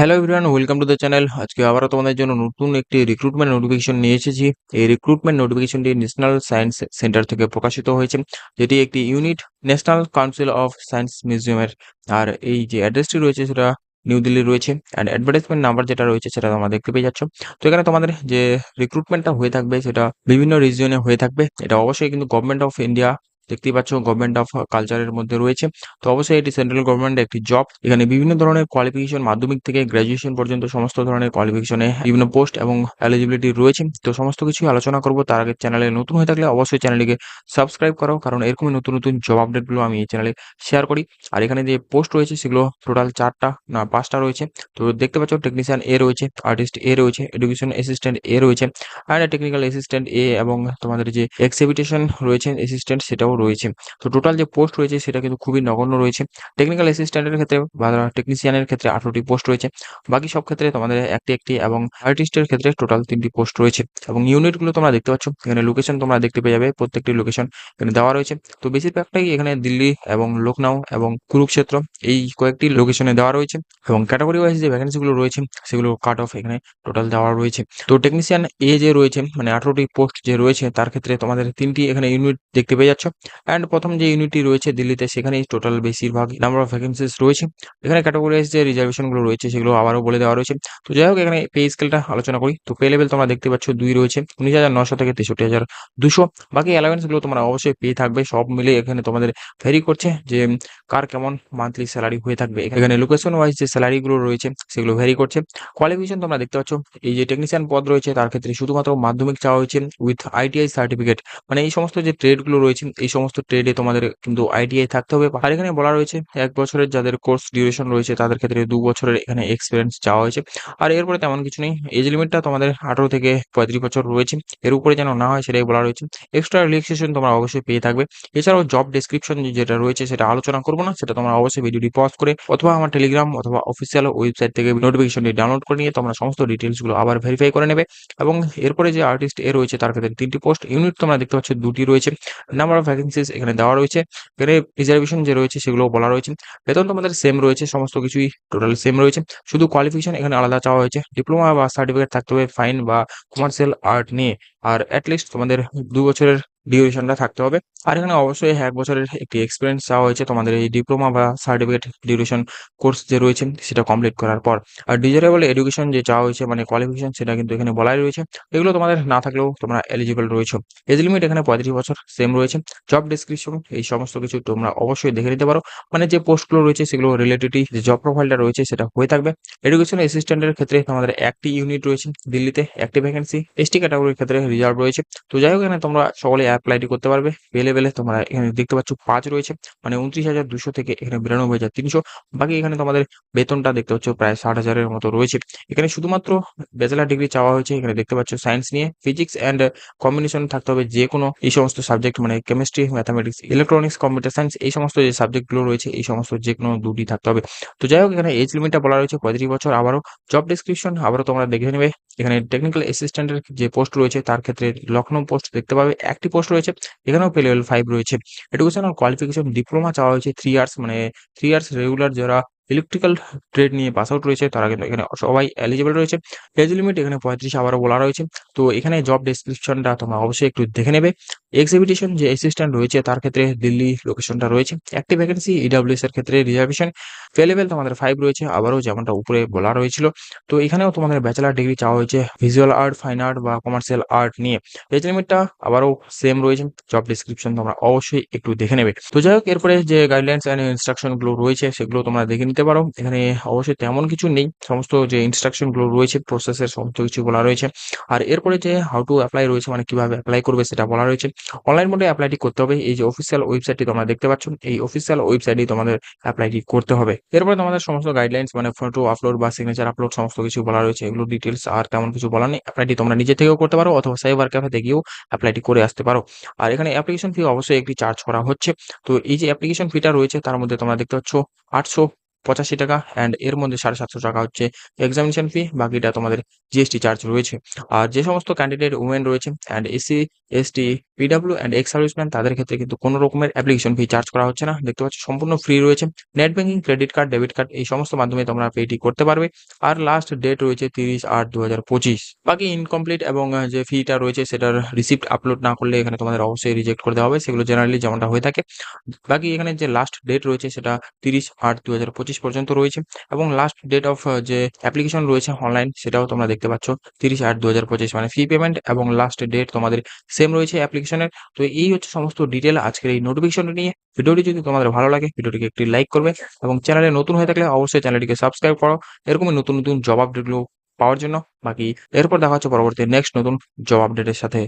Hello everyone welcome to the channel আজকে আবারও তোমাদের জন্য নতুন একটি রিক্রুটমেন্ট নোটিফিকেশন নিয়ে এসেছি। এই রিক্রুটমেন্ট নোটিফিকেশনটি ন্যাশনাল সায়েন্স সেন্টার থেকে প্রকাশিত হয়েছে, যেটি একটি unit national council of science মিউজিয়ামের আর এই যে অ্যাড্রেসটি রয়েছে, সেটা নিউ দিল্লি রয়েছে। অ্যান্ড অ্যাডভার্টাইজমেন্ট নাম্বার যেটা রয়েছে, সেটা তোমরা দেখতে পেয়ে যাচ্ছ। তো এখানে তোমাদের যে রিক্রুটমেন্টটা হয়ে থাকবে, সেটা বিভিন্ন রিজিয়নে হয়ে থাকবে। এটা অবশ্যই কিন্তু গভর্নমেন্ট অফ ইন্ডিয়া দেখতেই পাচ্ছ গভর্নমেন্ট অফ কালচারের মধ্যে রয়েছে। তো অবশ্যই এটি সেন্ট্রাল গভর্নমেন্টের একটি জব এখানে বিভিন্ন ধরনের কোয়ালিফিকেশন মাধ্যমিক থেকে গ্র্যাজুয়েশন পর্যন্ত সমস্ত ধরনের কোয়ালিফিকেশনে বিভিন্ন পোস্ট এবং এলিজিবিলিটি রয়েছে। তো সমস্ত কিছুই আলোচনা করব তার আগে চ্যানেলে নতুন হয়ে থাকলে অবশ্যই চ্যানেলটিকে সাবস্ক্রাইব করো, কারণ এরকমই নতুন নতুন জব আপডেটগুলো আমি এই চ্যানেলে শেয়ার করি। আর এখানে যে পোস্ট রয়েছে সেগুলো টোটাল চারটা না, পাঁচটা রয়েছে। তো দেখতে পাচ্ছ টেকনিশিয়ান এ রয়েছে আর্টিস্ট এ রয়েছে এডুকেশন অ্যাসিস্ট্যান্ট এ রয়েছে। আর টেকনিক্যাল অ্যাসিস্ট্যান্ট এ এবং তোমাদের যে এক্সিবিটেশন রয়েছে অ্যাসিস্ট্যান্ট সেটাও রয়েছে। তো টোটাল যে পোস্ট রয়েছে সেটা কিন্তু খুবই নগণ্য রয়েছে। টেকনিক্যাল অ্যাসিস্ট্যান্টের ক্ষেত্রে বা টেকনিশিয়ানের ক্ষেত্রে আঠারোটি পোস্ট রয়েছে। বাকি সব ক্ষেত্রে তোমাদের একটি একটি এবং আর্টিস্টের ক্ষেত্রে টোটাল তিনটি পোস্ট রয়েছে। এবং ইউনিটগুলো তোমরা দেখতে পাচ্ছ, এখানে লোকেশন তোমরা দেখতে পেয়ে যাবে, প্রত্যেকটি লোকেশন এখানে দেওয়া রয়েছে। তো বেশিরভাগটাই এখানে দিল্লি এবং লখনৌ এবং কুরুক্ষেত্র, এই কয়েকটি লোকেশনে দেওয়া রয়েছে। এবং ক্যাটাগরি ওয়াইজ যে ভ্যাকেন্সিগুলো রয়েছে, সেগুলো কাট অফ এখানে টোটাল দেওয়া রয়েছে। তো টেকনিশিয়ান এ যে রয়েছে মানে আঠারোটি পোস্ট যে রয়েছে, তার ক্ষেত্রে তোমাদের তিনটি এখানে ইউনিট দেখতে পেয়ে যাচ্ছ। অ্যান্ড প্রথম যে ইউনিটটি রয়েছে দিল্লিতে সেখানেই টোটাল বেশিরভাগ নাম্বার অফ ভ্যাকেন্সিস রয়েছে। এখানে ক্যাটাগরিজ যে রিজার্ভেশনগুলো রয়েছে, সেগুলো আবারও বলে দেওয়া রয়েছে। তো যাই হোক, এখানে পে স্কেলটা আলোচনা করি। তো পে লেভেল তোমরা দেখতে পাচ্ছ দুই রয়েছে, উনিশ হাজার নশো থেকে তেষট্টি হাজার দুশো। বাকি অ্যালাউন্সগুলো তোমরা অবশ্যই পেয়ে থাকবে, সব মিলে এখানে তোমাদের ভ্যারি করছে যে কার কেমন মান্থলি স্যালারি হয়ে থাকবে। এখানে লোকেশন ওয়াইজ যে স্যালারিগুলো রয়েছে, সেগুলো ভ্যারি করছে। কোয়ালিফিকেশন তোমরা দেখতে পাচ্ছ, এই যে টেকনিশিয়ান পদ রয়েছে, তার ক্ষেত্রে শুধুমাত্র মাধ্যমিক চাওয়া হয়েছে উইথ আইটিআই সার্টিফিকেট মানে এই সমস্ত যে ট্রেডগুলো রয়েছে, এই সমস্ত ট্রেডে তোমাদের কিন্তু আইটিআই থাকতে হবে। আর এখানে বলা রয়েছে, এক বছরের যাদের কোর্স ডিউরেশন রয়েছে, তাদের ক্ষেত্রে দু বছরের এখানে এক্সপিরিয়েন্স চাওয়া হয়েছে। আর এরপরে তেমন কিছু নেই। এজ লিমিটটা তোমাদের আঠারো থেকে পঁয়ত্রিশ বছর রয়েছে। এর উপরে যেন না হয় সেটাই বলা রয়েছে। এক্সট্রা রিল্যাক্সেশন তোমরা অবশ্যই পেয়ে থাকবে। এছাড়াও জব ডেসক্রিপশন যেটা রয়েছে, সেটা আলোচনা করব না, সেটা তোমরা অবশ্যই ভিডিওটি পজ করে অথবা আমার টেলিগ্রাম অথবা অফিসিয়াল ওয়েবসাইট থেকে নোটিফিকেশনটি ডাউনলোড করে নিয়ে তোমরা সমস্ত ডিটেলসগুলো আবার ভেরিফাই করে নেবে। এবং এরপরে যে আর্টিস্ট এ রয়েছে, তার ক্ষেত্রে তিনটি পোস্ট ইউনিট তোমরা দেখতে পাচ্ছ, দুটি রয়েছে। নাম্বার অফ ভ্যাকেন্সিস এখানে দেওয়া রয়েছে। এখানে রিজার্ভেশন যে রয়েছে সেগুলো বলা রয়েছে। বেতন তোমাদের সেম রয়েছে, সমস্ত কিছুই টোটাল সেম রয়েছে। শুধু কোয়ালিফিকেশন এখানে আলাদা চাওয়া হয়েছে। ডিপ্লোমা বা সার্টিফিকেট থাকতে হবে ফাইন বা কমার্শিয়াল আর্ট নিয়ে। আর অ্যাটলিস্ট তোমাদের দু বছরের ডিউরেশনটা থাকতে হবে। আর এখানে অবশ্যই এক বছরের একটি এক্সপিরিয়েন্স চাওয়া হয়েছে। তোমাদের এই ডিপ্লোমা বা সার্টিফিকেট ডিউরেশন কোর্স যে রয়েছে, সেটা কমপ্লিট করার পর। আর ডিজারেবল এডুকেশন যে চাওয়া হয়েছে মানে কোয়ালিফিকেশন সেটা কিন্তু এখানে বলাই রয়েছে। এগুলো তোমাদের না থাকলেও তোমরা এলিজিবল রয়েছে। এজ লিমিট এখানে পঁয়ত্রিশ বছর সেম রয়েছে। জব ডিসক্রিপশন এই সমস্ত কিছু তোমরা অবশ্যই দেখে নিতে পারো। মানে যে পোস্টগুলো রয়েছে, সেগুলো রিলেটেডই যে জব প্রোফাইলটা রয়েছে, সেটা হয়ে থাকবে। এডুকেশন অ্যাসিস্ট্যান্টের ক্ষেত্রে তোমাদের একটি ইউনিট রয়েছে, দিল্লিতে একটি ভ্যাকেন্সি এসটি ক্যাটাগরির ক্ষেত্রে রিজার্ভ রয়েছে। তো যাই হোক, এখানে তোমরা সকলে অ্যাপ্লাইটি করতে পারবে। পে লেভেলে তোমরা এখানে দেখতে পাচ্ছ পাঁচ রয়েছে মানে উনত্রিশ হাজার দুশো থেকে এখানে বিরানব্বই হাজার তিনশো। বাকি এখানে তোমাদের বেতনটা দেখতে পাচ্ছ প্রায় ষাট হাজারের মতো রয়েছে। এখানে শুধুমাত্র ব্যাচেলার ডিগ্রি চাওয়া হয়েছে, এখানে দেখতে পাচ্ছ সায়েন্স নিয়ে। ফিজিক্স অ্যান্ড কম্বিনেশন থাকতে হবে যে কোনো এই সমস্ত সাবজেক্ট মানে chemistry mathematics electronics computer science এই সমস্ত যে সাবজেক্টগুলো রয়েছে, এই সমস্ত যে কোনো দুটি থাকতে হবে। তো যাই হোক, এখানে এজ লিমিটটা বলা রয়েছে পঁয়ত্রিশ বছর আবারও। জব ডিসক্রিপশন আবারও তোমরা দেখে নেবে। এখানে টেকনিক্যাল অ্যাসিস্ট্যান্টের যে পোস্ট রয়েছে, তার ক্ষেত্রে লখনৌ পোস্ট দেখতে পাবে। একটি পোস্ট রয়েছে, এখানেও পে লেভেল ফাইভ রয়েছে। এডুকেশন এডুকেশনাল কোয়ালিফিকেশন ডিপ্লোমা চাওয়া হয়েছে থ্রি ইয়ার্স মানে থ্রি ইয়ার্স রেগুলার যারা ইলেকট্রিক্যাল ট্রেড নিয়ে পাস আউট রয়েছে, তারা কিন্তু এখানে সবাই এলিজিবল রয়েছে। এজ লিমিট এখানে পঁয়ত্রিশ আবারও বলা রয়েছে। তো এখানে জব ডেসক্রিপশনটা তোমরা অবশ্যই একটু দেখে নেবে। এক্সিবিটেশন যে অ্যাসিস্ট্যান্ট রয়েছে, তার ক্ষেত্রে দিল্লি লোকেশনটা রয়েছে। একটি ভ্যাকেন্সি ইডাব্লিউএস এর ক্ষেত্রে রিজার্ভেশন পে লেভেল তোমাদের ফাইভ রয়েছে, আবারও যেমনটা উপরে বলা রয়েছিল। তো এখানেও তোমাদের ব্যাচেলার ডিগ্রি চাওয়া হয়েছে ভিজুয়াল আর্ট ফাইন আর্ট বা কমার্শিয়াল আর্ট নিয়ে। এজ লিমিটটা আবারও সেম রয়েছে জব ডিসক্রিপশন তোমরা অবশ্যই একটু দেখে নেবে। তো যাই হোক, এরপরে যে গাইডলাইন্স অ্যান্ড ইনস্ট্রাকশনগুলো রয়েছে, সেগুলো তোমরা দেখে নিতে পারো। এখানে অবশ্যই তেমন কিছু নেই, সমস্ত যে ইনস্ট্রাকশনগুলো রয়েছে প্রসেসের সমস্ত কিছু বলা রয়েছে। আর এরপরে যে হাউ টু অ্যাপ্লাই রয়েছে মানে কীভাবে অ্যাপ্লাই করবে, সেটা বলা রয়েছে। অনলাইন মোডে অ্যাপ্লাইটি করতে হবে। এই যে অফিসিয়াল ওয়েবসাইটটি তোমরা দেখতে পাচ্ছ, এই অফিসিয়াল ওয়েবসাইটে তোমাদের অ্যাপ্লাইটি করতে হবে। এরপরে তোমাদের সমস্ত গাইডলাইন্স মানে ফটো আপলোড বা সিগনেচার আপলোড সমস্ত কিছু বলা রয়েছে। এগুলো ডিটেলস আর তেমন কিছু বলা নেই। অ্যাপ্লাইটি তোমরা নিজে থেকেও করতে পারো অথবা সাইবার ক্যাফেতে গিয়েও অ্যাপ্লাইটি করে আসতে পারো। আর এখানে অ্যাপ্লিকেশন ফি অবশ্যই একটি চার্জ করা হচ্ছে। তো এই যে অ্যাপ্লিকেশন ফিটা রয়েছে, তার মধ্যে তোমরা দেখতে পাচ্ছ আটশো পঁচাশি টাকা অ্যান্ড এর মধ্যে সাড়ে সাতশো টাকা হচ্ছে এক্সামিনেশন ফি বাকিটা তোমাদের জিএসটি চার্জ রয়েছে। আর যে সমস্ত ক্যান্ডিডেট উমেন রয়েছে and SC ST PW and ex serviceman তাদের ক্ষেত্রে কিন্তু কোনো রকমের অ্যাপ্লিকেশন ফি চার্জ করা হচ্ছে না। দেখতে পাচ্ছ সম্পূর্ণ ফ্রি রয়েছে। Net banking credit card debit card এই সমস্ত মাধ্যমে তোমরা পেটি করতে পারবে। আর লাস্ট ডেট রয়েছে তিরিশ আট দু হাজার পঁচিশ। বাকি ইনকমপ্লিট এবং যে ফিটা রয়েছে সেটার রিসিপ্ট আপলোড না করলে এখানে তোমাদের অবশ্যই রিজেক্ট করে দেওয়া হবে। সেগুলো জেনারেলি যেমনটা হয়ে থাকে। বাকি এখানে যে লাস্ট ডেট রয়েছে সেটা তিরিশ আট দু হাজার পঁচিশ পর্যন্ত রয়েছে এবং লাস্ট ডেট অফ যে অ্যাপ্লিকেশন রয়েছে অনলাইন সেটাও তোমরা দেখতে পাচ্ছ তিরিশ আট দু হাজার পঁচিশ মানে ফি পেমেন্ট এবং লাস্ট ডেট তোমাদের সেম রয়েছে অ্যাপ্লিকেশনের তো এই হচ্ছে সমস্ত ডিটেল আজকের এই নোটিফিকেশনটা নিয়ে। ভিডিওটি যদি তোমাদের ভালো লাগে ভিডিওটিকে একটি লাইক করবে এবং চ্যানেলে নতুন হয়ে থাকলে অবশ্যই চ্যানেলটিকে সাবস্ক্রাইব করো। এরকমই নতুন নতুন জব আপডেটগুলো পাওয়ার জন্য। বাকি এরপর দেখা হচ্ছে পরবর্তী নেক্সট নতুন জব আপডেটের সাথে।